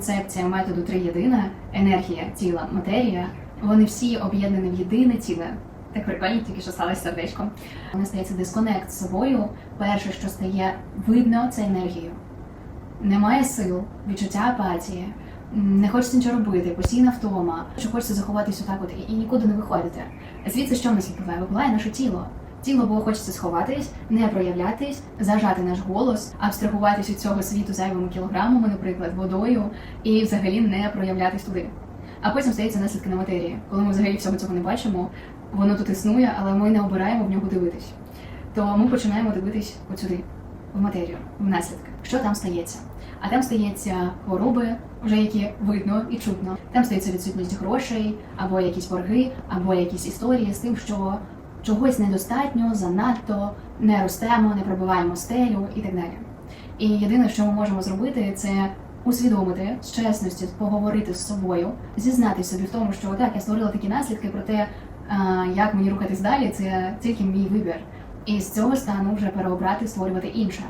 Концепція методу три єдина, енергія, тіла, матерія. Вони всі об'єднані в єдине ціле. Так прикольно, тільки що сталося сердечко. Мені стається дисконект з собою. Перше, що стає видно, це енергію. Немає сил, відчуття апатії, не хочеться нічого робити, постійна втома, що хочеться заховатись отак от і- нікуди не виходити. Звідси що в нас випливає? Випливає наше тіло. Тіло було хочеться сховатись, не проявлятись, зажати наш голос, абстрагуватись від цього світу зайвими кілограмами, наприклад, водою, і взагалі не проявлятись туди. А потім стаються наслідки на матерії, коли ми взагалі всього цього не бачимо, воно тут існує, але ми не обираємо в нього дивитись. То ми починаємо дивитись от сюди, в матерію, в наслідки. Що там стається? А там стається хвороби, вже які видно і чутно. Там стається відсутність грошей, або якісь борги, або якісь історії з тим, що чогось недостатньо, занадто, не ростемо, не пробиваємо стелю і так далі. І єдине, що ми можемо зробити, це усвідомити з чесності, поговорити з собою, зізнатися собі в тому, що так, я створила такі наслідки, про те, як мені рухатись далі, це тільки мій вибір. І з цього стану вже переобрати, створювати інше.